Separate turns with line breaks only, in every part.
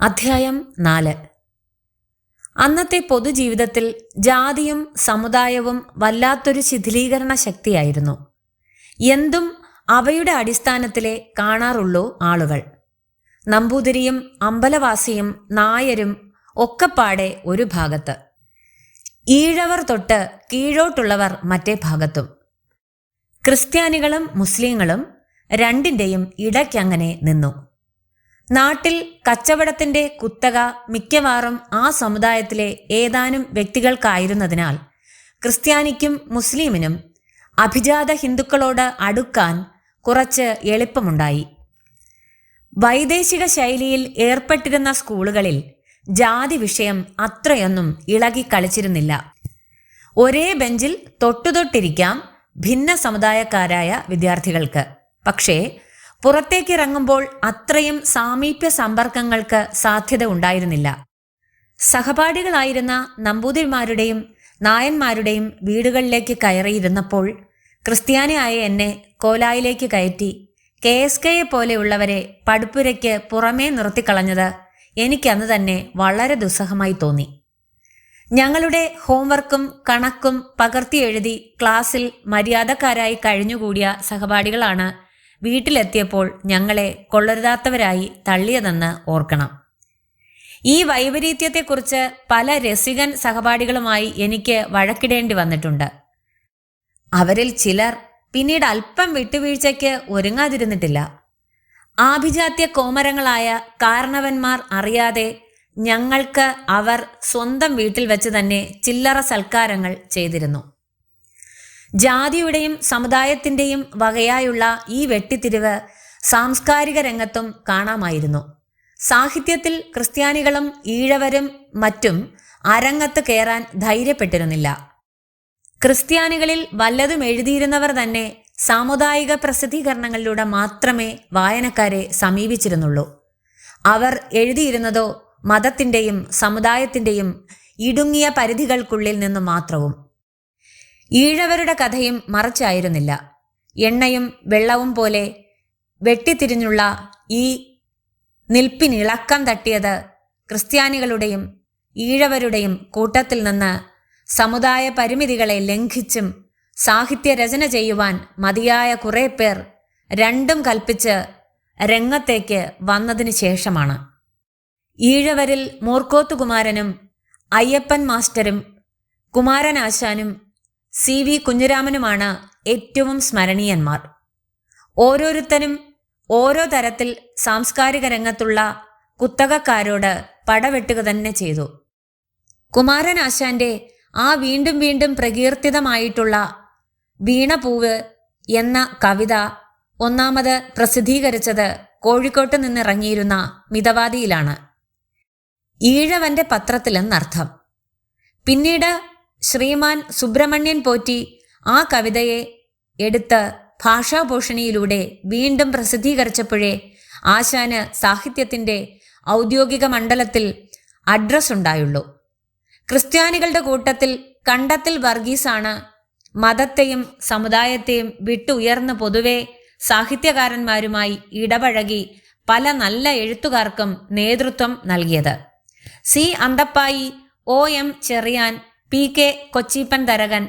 അധ്യായം നാല്. അന്നത്തെ പൊതുജീവിതത്തിൽ ജാതിയും സമുദായവും വല്ലാത്തൊരു ശിഥിലീകരണ ശക്തിയായിരുന്നു. എന്തും അവയുടെ അടിസ്ഥാനത്തിലെ കാണാറുള്ളൂ ആളുകൾ. നമ്പൂതിരിയും അമ്പലവാസിയും നായരും ഒക്കെപ്പാടെ ഒരു ഭാഗത്ത്. ഈഴവർ തൊട്ട് കീഴോട്ടുള്ളവർ മറ്റേ ഭാഗത്തും. ക്രിസ്ത്യാനികളും മുസ്ലിങ്ങളും രണ്ടിന്റെയും ഇടയ്ക്കങ്ങനെ നിന്നു. നാട്ടിൽ കച്ചവടത്തിന്റെ കുത്തക മിക്കവാറും ആ സമുദായത്തിലെ ഏതാനും വ്യക്തികൾക്കായിരുന്നതിനാൽ ക്രിസ്ത്യാനിക്കും മുസ്ലിമിനും അഭിജാത ഹിന്ദുക്കളോട് അടുക്കാൻ കുറച്ച് എളുപ്പമുണ്ടായി. വൈദേശിക ശൈലിയിൽ ഏർപ്പെട്ടിരുന്ന സ്കൂളുകളിൽ ജാതി വിഷയം അത്രയൊന്നും ഇളകി കളിച്ചിരുന്നില്ല. ഒരേ ബെഞ്ചിൽ തൊട്ടുതൊട്ടിരിക്കാം ഭിന്ന സമുദായക്കാരായ വിദ്യാർത്ഥികൾക്ക്. പക്ഷേ പുറത്തേക്കിറങ്ങുമ്പോൾ അത്രയും സാമീപ്യ സമ്പർക്കങ്ങൾക്ക് സാധ്യത ഉണ്ടായിരുന്നില്ല. സഹപാഠികളായിരുന്ന നമ്പൂതിരിമാരുടെയും നായന്മാരുടെയും വീടുകളിലേക്ക് കയറിയിരുന്നപ്പോൾ ക്രിസ്ത്യാനിയായ എന്നെ കോലായിലേക്ക് കയറ്റി കെ എസ് കെയെ പോലെയുള്ളവരെ പടുപ്പുരയ്ക്ക് പുറമേ നിർത്തിക്കളഞ്ഞത് എനിക്കന്ന് തന്നെ വളരെ ദുസ്സഹമായി തോന്നി. ഞങ്ങളുടെ ഹോംവർക്കും കണക്കും പകർത്തി എഴുതി ക്ലാസ്സിൽ മര്യാദക്കാരായി കഴിഞ്ഞുകൂടിയ സഹപാഠികളാണ് വീട്ടിലെത്തിയപ്പോൾ ഞങ്ങളെ കൊള്ളരുതാത്തവരായി തള്ളിയതെന്ന് ഓർക്കണം. ഈ വൈപരീത്യത്തെക്കുറിച്ച് പല രസികൻ സഹപാഠികളുമായി എനിക്ക് വഴക്കിടേണ്ടി വന്നിട്ടുണ്ട്. അവരിൽ ചിലർ പിന്നീട് അല്പം വിട്ടുവീഴ്ചയ്ക്ക് ഒരുങ്ങാതിരുന്നിട്ടില്ല. ആഭിജാത്യ കോമരങ്ങളായ കാരണവന്മാർ അറിയാതെ ഞങ്ങൾക്ക് അവർ സ്വന്തം വീട്ടിൽ വെച്ച് തന്നെ ചില്ലറ സൽക്കാരങ്ങൾ ചെയ്തിരുന്നു. ജാതിയുടെയും സമുദായത്തിന്റെയും വകയായുള്ള ഈ വെട്ടിത്തിരിവ് സാംസ്കാരിക രംഗത്തും കാണാമായിരുന്നു. സാഹിത്യത്തിൽ ക്രിസ്ത്യാനികളും ഈഴവരും മറ്റും അരങ്ങത്ത് കയറാൻ ധൈര്യപ്പെട്ടിരുന്നില്ല. ക്രിസ്ത്യാനികളിൽ വല്ലതും എഴുതിയിരുന്നവർ തന്നെ സാമുദായിക പ്രസിദ്ധീകരണങ്ങളിലൂടെ മാത്രമേ വായനക്കാരെ സമീപിച്ചിരുന്നുള്ളൂ. അവർ എഴുതിയിരുന്നതോ മതത്തിന്റെയും സമുദായത്തിന്റെയും ഇടുങ്ങിയ പരിധികൾക്കുള്ളിൽ നിന്നു മാത്രവും. ഈഴവരുടെ കഥയും മറച്ചായിരുന്നില്ല. എണ്ണയും വെള്ളവും പോലെ വെട്ടിത്തിരിഞ്ഞുള്ള ഈ നിൽപ്പിനിളക്കം തട്ടിയത് ക്രിസ്ത്യാനികളുടെയും ഈഴവരുടെയും കൂട്ടത്തിൽ നിന്ന് സമുദായ പരിമിതികളെ ലംഘിച്ചും സാഹിത്യ രചന ചെയ്യുവാൻ മതിയായ കുറെ പേർ രണ്ടും കൽപ്പിച്ച് രംഗത്തേക്ക് വന്നതിന് ശേഷമാണ്. ഈഴവരിൽ മൂർക്കോത്തുകുമാരനും അയ്യപ്പൻ മാസ്റ്ററും കുമാരനാശാനും സി വി കുഞ്ഞിരാമനുമാണ് ഏറ്റവും സ്മരണീയന്മാർ. ഓരോരുത്തരും ഓരോ തരത്തിൽ സാംസ്കാരിക രംഗത്തുള്ള കുത്തകക്കാരോട് പടവെട്ടുക തന്നെ ചെയ്തു. കുമാരനാശാന്റെ ആ വീണ്ടും വീണ്ടും പ്രകീർത്തിതമായിട്ടുള്ള വീണപൂവ് എന്ന കവിത ഒന്നാമത് പ്രസിദ്ധീകരിച്ചത് കോഴിക്കോട്ട് നിന്നിറങ്ങിയിരുന്ന മിതവാദിയിലാണ്. ഈഴവന്റെ പത്രത്തിലെന്നർത്ഥം. പിന്നീട് ശ്രീമാൻ സുബ്രഹ്മണ്യൻ പോറ്റി ആ കവിതയെ എടുത്ത് ഭാഷാഭൂഷണിയിലൂടെ വീണ്ടും പ്രസിദ്ധീകരിച്ചപ്പോഴേ ആശാന് സാഹിത്യത്തിന്റെ ഔദ്യോഗിക മണ്ഡലത്തിൽ അഡ്രസ് ഉണ്ടായുള്ളൂ. ക്രിസ്ത്യാനികളുടെ കൂട്ടത്തിൽ കണ്ടത്തിൽ വർഗീസാണ് മതത്തെയും സമുദായത്തെയും വിട്ടുയർന്ന് പൊതുവെ സാഹിത്യകാരന്മാരുമായി ഇടപഴകി പല നല്ല എഴുത്തുകാർക്കും നേതൃത്വം നൽകിയത്. C Anthappayi O M Cherian P K Kochippan Tharakan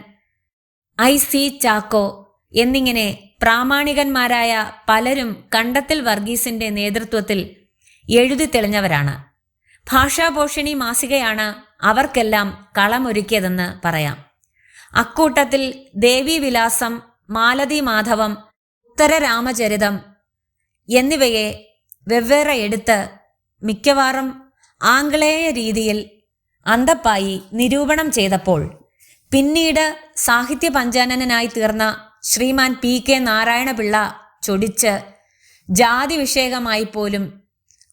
I C Chacko എന്നിങ്ങനെ പ്രാമാണികന്മാരായ പലരും കണ്ടത്തിൽ വർഗീസിന്റെ നേതൃത്വത്തിൽ എഴുതി തെളിഞ്ഞവരാണ്. ഭാഷാപോഷിണി മാസികയാണ് അവർക്കെല്ലാം കളമൊരുക്കിയതെന്ന് പറയാം. അക്കൂട്ടത്തിൽ ദേവീവിലാസം മാലതി മാധവം ഉത്തരരാമചരിതം എന്നിവയെ വെവ്വേറെ എടുത്ത് മിക്കവാറും ആംഗ്ലേയ രീതിയിൽ അന്തപ്പായി നിരൂപണം ചെയ്തപ്പോൾ പിന്നീട് സാഹിത്യ പഞ്ചാനനായി തീർന്ന ശ്രീമാൻ പി കെ നാരായണപിള്ള ചൊടിച്ച് ജാതി വിഷയകമായി പോലും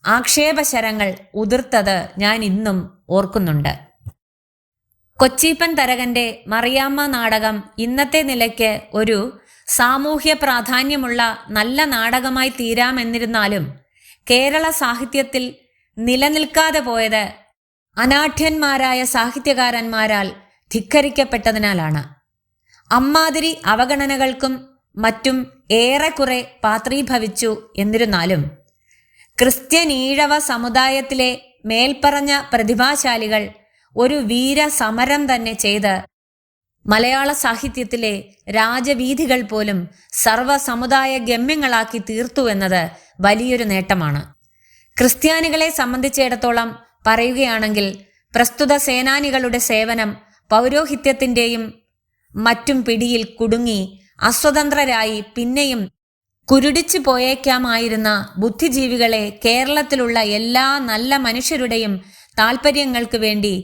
ആക്ഷേപശരങ്ങൾ ഉതിർത്തത് ഞാൻ ഇന്നും ഓർക്കുന്നുണ്ട്. കൊച്ചിപ്പൻ തരകന്റെ മറിയാമ്മ നാടകം ഇന്നത്തെ നിലയ്ക്ക് ഒരു സാമൂഹ്യ പ്രാധാന്യമുള്ള നല്ല നാടകമായി തീരാമെന്നിരുന്നാലും കേരള സാഹിത്യത്തിൽ നിലനിൽക്കാതെ പോയത് അനാഠ്യന്മാരായ സാഹിത്യകാരന്മാരാൽ ധിക്കരിക്കപ്പെട്ടതിനാലാണ്. അമ്മാതിരി അവഗണനകൾക്കും മറ്റും ഏറെക്കുറെ പാത്രീഭവിച്ചു എന്നിരുന്നാലും ക്രിസ്ത്യൻ ഈഴവ സമുദായത്തിലെ മേൽപ്പറഞ്ഞ പ്രതിഭാശാലികൾ ഒരു വീര സമരം തന്നെ ചെയ്ത് മലയാള സാഹിത്യത്തിലെ രാജവീഥികൾ പോലും സർവസമുദായ ഗമ്യങ്ങളാക്കി തീർത്തു എന്നത് വലിയൊരു നേട്ടമാണ്. ക്രിസ്ത്യാനികളെ സംബന്ധിച്ചിടത്തോളം പറയുകയാണെങ്കിൽ പ്രസ്തുത സേനാനികളുടെ സേവനം പൗരോഹിത്യത്തിന്റെയും മറ്റും പിടിയിൽ കുടുങ്ങി അസ്വതന്ത്രരായി പിന്നെയും കുരുടിച്ചു പോയേക്കാമായിരുന്ന ബുദ്ധിജീവികളെ കേരളത്തിലുള്ള എല്ലാ നല്ല മനുഷ്യരുടെയും താൽപ്പര്യങ്ങൾക്ക് വേണ്ടി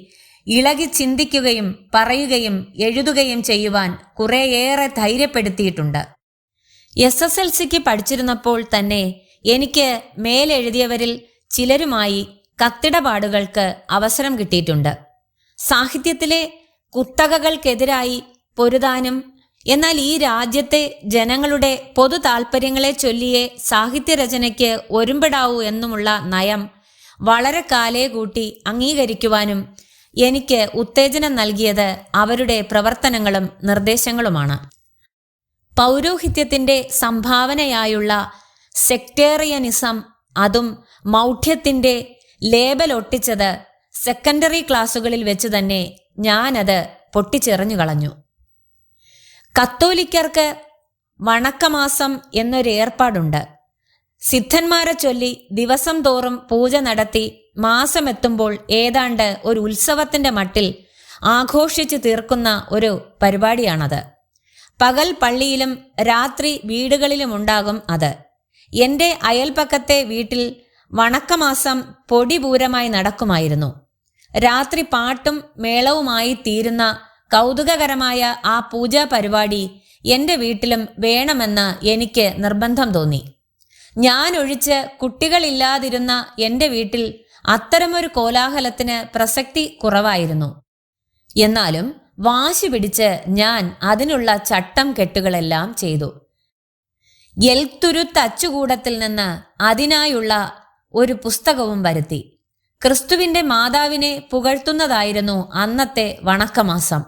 ഇളകി ചിന്തിക്കുകയും പറയുകയും എഴുതുകയും ചെയ്യുവാൻ കുറേയേറെ ധൈര്യപ്പെടുത്തിയിട്ടുണ്ട്. എസ് എസ് എൽ സിക്ക് പഠിച്ചിരുന്നപ്പോൾ തന്നെ എനിക്ക് മേലെഴുതിയവരിൽ ചിലരുമായി കത്തിടപാടുകൾക്ക് അവസരം കിട്ടിയിട്ടുണ്ട്. സാഹിത്യത്തിലെ കുത്തകകൾക്കെതിരായി പൊരുതാനും എന്നാൽ ഈ രാജ്യത്തെ ജനങ്ങളുടെ പൊതു താൽപ്പര്യങ്ങളെ ചൊല്ലിയേ സാഹിത്യരചനയ്ക്ക് ഒരുമ്പെടാവൂ എന്നുമുള്ള നയം വളരെ കാലേ കൂട്ടി അംഗീകരിക്കുവാനും എനിക്ക് ഉത്തേജനം നൽകിയത് അവരുടെ പ്രവർത്തനങ്ങളും നിർദ്ദേശങ്ങളുമാണ്. പൗരോഹിത്യത്തിന്റെ സംഭാവനയായുള്ള സെക്ടേറിയനിസം അതും മൗഢ്യത്തിന്റെ ലേബൽ ഒട്ടിച്ചത് സെക്കൻഡറി ക്ലാസ്സുകളിൽ വെച്ച് തന്നെ ഞാനത് പൊട്ടിച്ചെറിഞ്ഞു കളഞ്ഞു. കത്തോലിക്കർക്ക് വണക്കമാസം എന്നൊരു ഏർപ്പാടുണ്ട്. സിദ്ധന്മാരെ ചൊല്ലി ദിവസം തോറും പൂജ നടത്തി മാസമെത്തുമ്പോൾ ഏതാണ്ട് ഒരു ഉത്സവത്തിന്റെ മട്ടിൽ ആഘോഷിച്ചു തീർക്കുന്ന ഒരു പരിപാടിയാണത്. പകൽ പള്ളിയിലും രാത്രി വീടുകളിലും ഉണ്ടാകും അത്. എന്റെ അയൽപ്പക്കത്തെ വീട്ടിൽ വണക്കമാസം പൊടിപൂരമായി നടക്കുമായിരുന്നു. രാത്രി പാട്ടും മേളവുമായി തീരുന്ന കൗതുകകരമായ ആ പൂജാ പരിപാടി എന്റെ വീട്ടിലും വേണമെന്ന് എനിക്ക് നിർബന്ധം തോന്നി. ഞാൻ ഒഴിച്ച് കുട്ടികളില്ലാതിരുന്ന എന്റെ വീട്ടിൽ അത്തരമൊരു കോലാഹലത്തിന് പ്രസക്തി കുറവായിരുന്നു. എന്നാലും വാശി പിടിച്ച് ഞാൻ അതിനുള്ള ചട്ടം കെട്ടുകളെല്ലാം ചെയ്തു. എൽത്തുരുത്തച്ചുകൂടത്തിൽ നിന്ന് അതിനായുള്ള ഒരു പുസ്തകവും വരുത്തി. ക്രിസ്തുവിന്റെ മാതാവിനെ പുകഴ്ത്തുന്നതായിരുന്നു അന്നത്തെ വണക്കമാസം.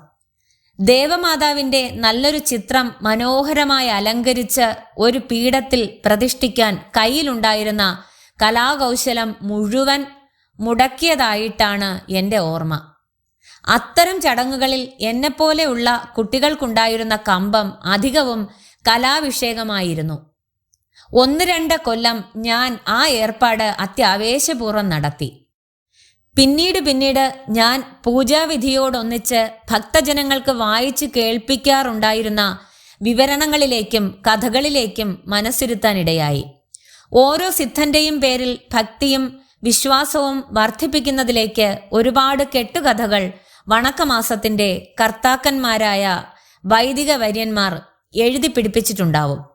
ദേവമാതാവിന്റെ നല്ലൊരു ചിത്രം മനോഹരമായി അലങ്കരിച്ച് ഒരു പീഠത്തിൽ പ്രതിഷ്ഠിക്കാൻ കയ്യിലുണ്ടായിരുന്ന കലാകൗശലം മുഴുവൻ മുടക്കിയതായിട്ടാണ് എന്റെ ഓർമ്മ. അത്തരം ചടങ്ങുകളിൽ എന്നെപ്പോലെയുള്ള കുട്ടികൾക്കുണ്ടായിരുന്ന കമ്പം അധികവും കലാവിഷേകമായിരുന്നു ഒന്ന് രണ്ട് കൊല്ലം ഞാൻ ആ ഏർപ്പാട് അത്യാവേശപൂർവം നടത്തി. പിന്നീട് പിന്നീട് ഞാൻ പൂജാവിധിയോടൊന്നിച്ച് ഭക്തജനങ്ങൾക്ക് വായിച്ച് കേൾപ്പിക്കാറുണ്ടായിരുന്ന വിവരണങ്ങളിലേക്കും കഥകളിലേക്കും മനസ്സിരുത്താനിടയായി. ഓരോ സിദ്ധന്റെയും പേരിൽ ഭക്തിയും വിശ്വാസവും വർദ്ധിപ്പിക്കുന്നതിലേക്ക് ഒരുപാട് കെട്ടുകഥകൾ വണക്കമാസത്തിന്റെ കർത്താക്കന്മാരായ വൈദിക വര്യന്മാർ എഴുതി പിടിപ്പിച്ചിട്ടുണ്ടാവും.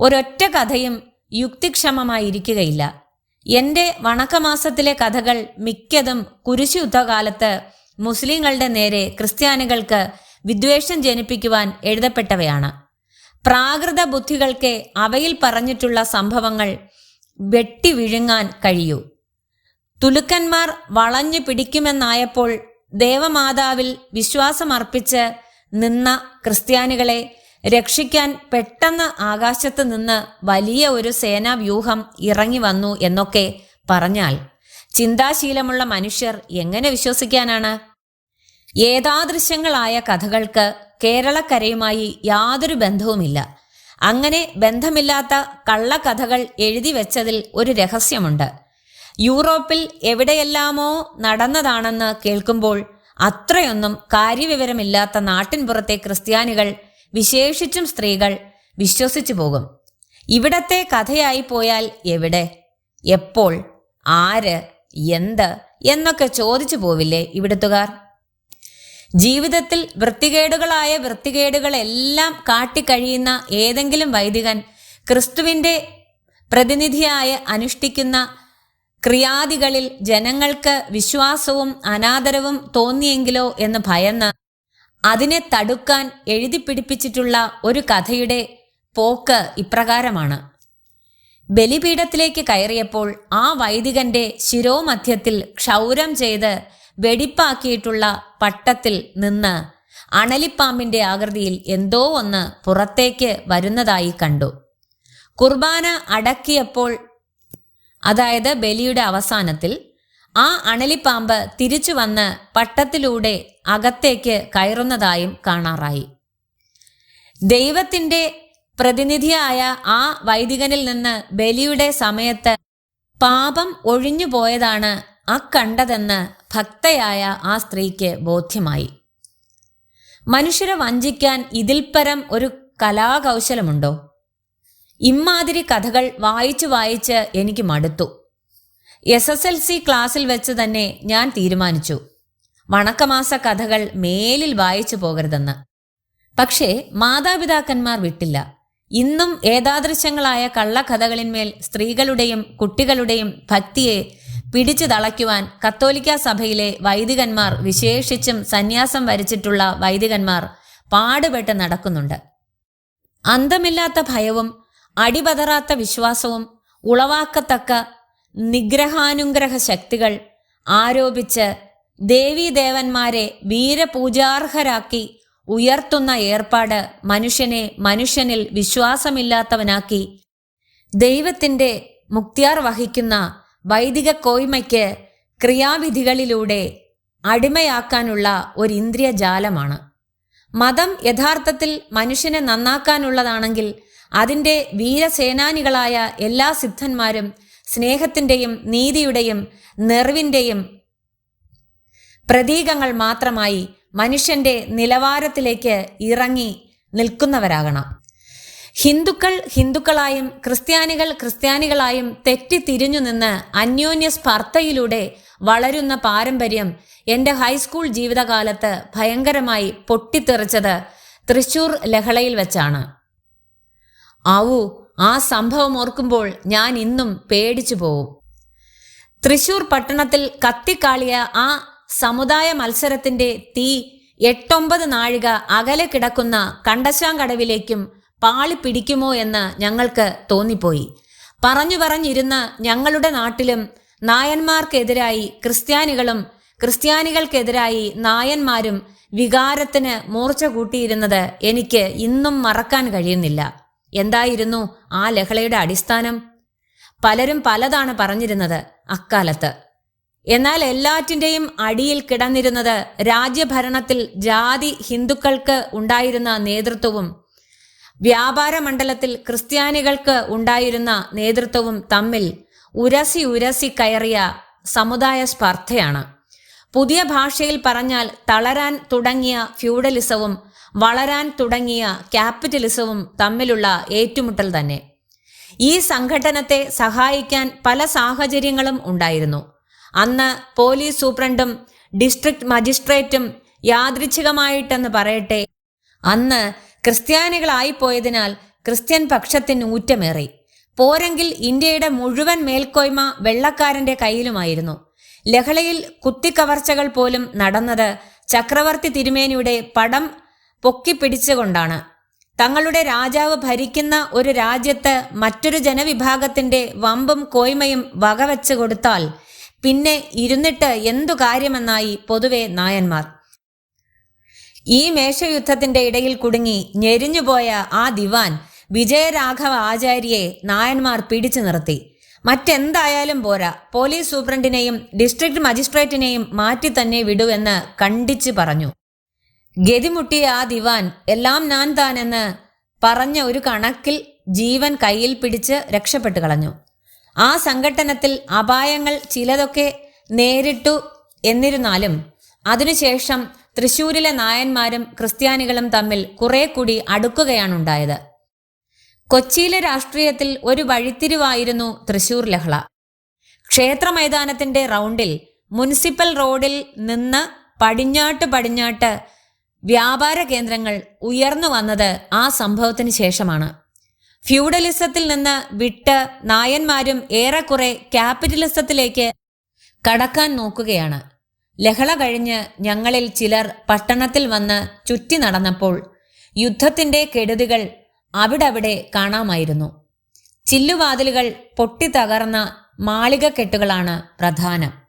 ഒരൊറ്റ കഥയും യുക്തിക്ഷമമായിരിക്കുകയില്ല. എന്റെ വണക്കമാസത്തിലെ കഥകൾ മിക്കതും കുരിശു യുദ്ധകാലത്ത് മുസ്ലിങ്ങളുടെ നേരെ ക്രിസ്ത്യാനികൾക്ക് വിദ്വേഷം ജനിപ്പിക്കുവാൻ എഴുതപ്പെട്ടവയാണ്. പ്രാകൃത ബുദ്ധികൾക്ക് അവയിൽ പറഞ്ഞിട്ടുള്ള സംഭവങ്ങൾ വെട്ടി വിഴുങ്ങാൻ കഴിയൂ. തുലുക്കന്മാർ വളഞ്ഞു പിടിക്കുമെന്നായപ്പോൾ ദേവമാതാവിൽ വിശ്വാസമർപ്പിച്ച് നിന്ന ക്രിസ്ത്യാനികളെ രക്ഷിക്കാൻ പെട്ടെന്ന് ആകാശത്ത് നിന്ന് വലിയ ഒരു സേനാവ്യൂഹം ഇറങ്ങി വന്നു എന്നൊക്കെ പറഞ്ഞാൽ ചിന്താശീലമുള്ള മനുഷ്യർ എങ്ങനെ വിശ്വസിക്കാനാണ്? ഏതാദൃശ്യങ്ങളായ കഥകൾക്ക് കേരളക്കരയുമായി യാതൊരു ബന്ധവുമില്ല. അങ്ങനെ ബന്ധമില്ലാത്ത കള്ളക്കഥകൾ എഴുതി വെച്ചതിൽ ഒരു രഹസ്യമുണ്ട്. യൂറോപ്പിൽ എവിടെയെല്ലാമോ നടന്നതാണെന്ന് കേൾക്കുമ്പോൾ അത്രയൊന്നും കാര്യവിവരമില്ലാത്ത നാട്ടിൻപുറത്തെ ക്രിസ്ത്യാനികൾ വിശേഷിച്ചും സ്ത്രീകൾ വിശ്വസിച്ചു പോകും. ഇവിടത്തെ കഥയായി പോയാൽ എവിടെ? എപ്പോൾ? ആര്? എന്ത്? എന്നൊക്കെ ചോദിച്ചു പോവില്ലേ ഇവിടുത്തുകാർ? ജീവിതത്തിൽ വൃത്തികേടുകളായ വൃത്തികേടുകളെല്ലാം കാട്ടിക്കഴിയുന്ന ഏതെങ്കിലും വൈദികൻ ക്രിസ്തുവിന്റെ പ്രതിനിധിയായ അനുഷ്ഠിക്കുന്ന ക്രിയാദികളിൽ ജനങ്ങൾക്ക് വിശ്വാസവും അനാദരവും തോന്നിയെങ്കിലോ എന്ന് ഭയന്ന് അതിനെ തടുക്കാൻ എഴുതി പിടിപ്പിച്ചിട്ടുള്ള ഒരു കഥയുടെ പോക്ക് ഇപ്രകാരമാണ്. ബലിപീഠത്തിലേക്ക് കയറിയപ്പോൾ ആ വൈദികന്റെ ശിരോമധ്യത്തിൽ ക്ഷൗരം ചെയ്ത് വെടിപ്പാക്കിയിട്ടുള്ള പട്ടത്തിൽ നിന്ന് അണലിപ്പാമ്പിന്റെ ആകൃതിയിൽ എന്തോ ഒന്ന് പുറത്തേക്ക് വരുന്നതായി കണ്ടു. കുർബാന അടക്കിയപ്പോൾ അതായത് ബലിയുടെ അവസാനത്തിൽ ആ അണലിപ്പാമ്പ് തിരിച്ചു വന്ന് പട്ടത്തിലൂടെ അകത്തേക്ക് കയറുന്നതായും കാണാറായി. ദൈവത്തിന്റെ പ്രതിനിധിയായ ആ വൈദികനിൽ നിന്ന് ബലിയുടെ സമയത്ത് പാപം ഒഴിഞ്ഞു പോയതാണ് അക്കണ്ടതെന്ന് ഭക്തയായ ആ സ്ത്രീക്ക് ബോധ്യമായി. മനുഷ്യരെ വഞ്ചിക്കാൻ ഇതിൽപരം ഒരു കലാകൗശലമുണ്ടോ? ഇമ്മാതിരി കഥകൾ വായിച്ചു വായിച്ച് എനിക്ക് മടുത്തു. എസ് എസ് എൽ സി ക്ലാസ്സിൽ വെച്ച് തന്നെ ഞാൻ തീരുമാനിച്ചു. വണക്കമാസ കഥകൾ മേലിൽ വായിച്ചു പോകരുതെന്ന്. പക്ഷേ മാതാപിതാക്കന്മാർ വിട്ടില്ല. ഇന്നും ഏതാദൃശ്യങ്ങളായ കള്ളക്കഥകളിന്മേൽ സ്ത്രീകളുടെയും കുട്ടികളുടെയും ഭക്തിയെ പിടിച്ചു തളയ്ക്കുവാൻ കത്തോലിക്ക സഭയിലെ വൈദികന്മാർ വിശേഷിച്ചും സന്യാസം വരിച്ചിട്ടുള്ള വൈദികന്മാർ പാടുപെട്ട് നടക്കുന്നുണ്ട്. അന്തമില്ലാത്ത ഭയവും അടിപതറാത്ത വിശ്വാസവും ഉളവാക്കത്തക്ക നിഗ്രഹാനുഗ്രഹ ശക്തികൾ ആരോപിച്ച് ദേവീദേവന്മാരെ വീരപൂജാർഹരാക്കി ഉയർത്തുന്ന ഏർപ്പാട് മനുഷ്യനെ മനുഷ്യനിൽ വിശ്വാസമില്ലാത്തവനാക്കി ദൈവത്തിന്റെ മുക്തിയാർ വഹിക്കുന്ന വൈദിക കോയ്മയ്ക്ക് ക്രിയാവിധികളിലൂടെ അടിമയാക്കാനുള്ള ഒരു ഇന്ദ്രിയ ജാലമാണ് മതം യഥാർത്ഥത്തിൽ മനുഷ്യനെ നന്നാക്കാനുള്ളതാണെങ്കിൽ അതിന്റെ വീരസേനാനികളായ എല്ലാ സിദ്ധന്മാരും സ്നേഹത്തിന്റെയും നീതിയുടെയും നെറിവിന്റെയും പ്രതീകങ്ങൾ മാത്രമായി മനുഷ്യന്റെ നിലവാരത്തിലേക്ക് ഇറങ്ങി നിൽക്കുന്നവരാകണം. ഹിന്ദുക്കൾ ഹിന്ദുക്കളായും ക്രിസ്ത്യാനികൾ ക്രിസ്ത്യാനികളായും തെറ്റിത്തിരിഞ്ഞു നിന്ന് അന്യോന്യ സ്പർദ്ധയിലൂടെ വളരുന്ന പാരമ്പര്യം എന്റെ ഹൈസ്കൂൾ ജീവിതകാലത്ത് ഭയങ്കരമായി പൊട്ടിത്തെറിച്ചത് തൃശൂർ ലഹളയിൽ വെച്ചാണ്. ആവൂ ആ സംഭവം ഓർക്കുമ്പോൾ ഞാൻ ഇന്നും പേടിച്ചു പോവും. തൃശൂർ പട്ടണത്തിൽ കത്തിക്കാളിയ ആ സമുദായ മത്സരത്തിന്റെ തീ എട്ടൊമ്പത് നാഴിക അകലെ കിടക്കുന്ന കണ്ടശാങ്കടവിലേക്കും പാളി പിടിക്കുമോ എന്ന് ഞങ്ങൾക്ക് തോന്നിപ്പോയി. പറഞ്ഞു പറഞ്ഞിരുന്ന ഞങ്ങളുടെ നാട്ടിലും നായന്മാർക്കെതിരായി ക്രിസ്ത്യാനികളും ക്രിസ്ത്യാനികൾക്കെതിരായി നായന്മാരും വികാരത്തിന് മൂർച്ച കൂട്ടിയിരുന്നത് എനിക്ക് ഇന്നും മറക്കാൻ കഴിയുന്നില്ല. എന്തായിരുന്നു ആ ലഹളയുടെ അടിസ്ഥാനം? പലരും പലതാണ് പറഞ്ഞിരുന്നത് അക്കാലത്ത്. എന്നാൽ എല്ലാറ്റിന്റെയും അടിയിൽ കിടന്നിരുന്നത് രാജ്യഭരണത്തിൽ ജാതി ഹിന്ദുക്കൾക്ക് ഉണ്ടായിരുന്ന നേതൃത്വവും വ്യാപാര മണ്ഡലത്തിൽ ക്രിസ്ത്യാനികൾക്ക് ഉണ്ടായിരുന്ന നേതൃത്വവും തമ്മിൽ ഉരസി ഉരസി കയറിയ സമുദായ സ്പർദ്ധയാണ്. പുതിയ ഭാഷയിൽ പറഞ്ഞാൽ തളരാൻ തുടങ്ങിയ ഫ്യൂഡലിസവും വളരാൻ തുടങ്ങിയ ക്യാപിറ്റലിസവും തമ്മിലുള്ള ഏറ്റുമുട്ടൽ തന്നെ. ഈ സംഘടനത്തെ സഹായിക്കാൻ പല സാഹചര്യങ്ങളും ഉണ്ടായിരുന്നു. അന്ന് പോലീസ് സൂപ്രണ്ടും ഡിസ്ട്രിക്ട് മജിസ്ട്രേറ്റും യാദൃച്ഛികമായിട്ടെന്ന് പറയട്ടെ അന്ന് ക്രിസ്ത്യാനികളായിപ്പോയതിനാൽ ക്രിസ്ത്യൻ പക്ഷത്തിന് ഊറ്റമേറി. പോരെങ്കിൽ ഇന്ത്യയുടെ മുഴുവൻ മേൽക്കോയ്മ വെള്ളക്കാരന്റെ കയ്യിലുമായിരുന്നു. ലഹളയിൽ കുത്തിക്കവർച്ചകൾ പോലും നടന്നത് ചക്രവർത്തി തിരുമേനിയുടെ പടം പൊക്കിപ്പിടിച്ചുകൊണ്ടാണ്. തങ്ങളുടെ രാജാവ് ഭരിക്കുന്ന ഒരു രാജ്യത്ത് മറ്റൊരു ജനവിഭാഗത്തിന്റെ വമ്പും കോയ്മയും വകവെച്ചു കൊടുത്താൽ പിന്നെ ഇരുന്നിട്ട് എന്തു കാര്യമെന്നായി പൊതുവെ നായന്മാർ. ഈ മേശയുദ്ധത്തിന്റെ ഇടയിൽ കുടുങ്ങി ഞെരിഞ്ഞുപോയ ആ ദിവാൻ വിജയരാഘവ ആചാര്യയെ നായന്മാർ പിടിച്ചു നിർത്തി. മറ്റെന്തായാലും പോരാ പോലീസ് സൂപ്രണ്ടിനെയും ഡിസ്ട്രിക്ട് മജിസ്ട്രേറ്റിനെയും മാറ്റി തന്നെ വിടുവെന്ന് കണ്ടിച്ചു പറഞ്ഞു. ഗതിമുട്ടിയ ആ ദിവാൻ എല്ലാം ഞാൻ താനെന്ന് പറഞ്ഞ ഒരു കണക്കിൽ ജീവൻ കയ്യിൽ പിടിച്ച് രക്ഷപ്പെട്ടു കളഞ്ഞു. ആ സംഘട്ടനത്തിൽ അപായങ്ങൾ ചിലതൊക്കെ നേരിട്ടു എന്നിരുന്നാലും അതിനുശേഷം തൃശൂരിലെ നായന്മാരും ക്രിസ്ത്യാനികളും തമ്മിൽ കുറെ കൂടി അടുക്കുകയാണുണ്ടായത്. കൊച്ചിയിലെ രാഷ്ട്രീയത്തിൽ ഒരു വഴിത്തിരിവായിരുന്നു തൃശൂർ ലഹള. ക്ഷേത്ര മൈതാനത്തിന്റെ റൗണ്ടിൽ മുനിസിപ്പൽ റോഡിൽ നിന്ന് പടിഞ്ഞാട്ട് പടിഞ്ഞാട്ട് വ്യാപാര കേന്ദ്രങ്ങൾ ഉയർന്നു വന്നത് ആ സംഭവത്തിന് ശേഷമാണ്. ഫ്യൂഡലിസത്തിൽ നിന്ന് വിട്ട് നായന്മാരും ഏറെക്കുറെ ക്യാപിറ്റലിസത്തിലേക്ക് കടക്കാൻ നോക്കുകയാണ്. ലഹള കഴിഞ്ഞ് ഞങ്ങളിൽ ചിലർ പട്ടണത്തിൽ വന്ന് ചുറ്റി നടന്നപ്പോൾ യുദ്ധത്തിന്റെ കെടുതികൾ അവിടവിടെ കാണാമായിരുന്നു. ചില്ലുവാതിലുകൾ പൊട്ടിത്തകർന്ന മാളികക്കെട്ടുകളാണ് പ്രധാനം.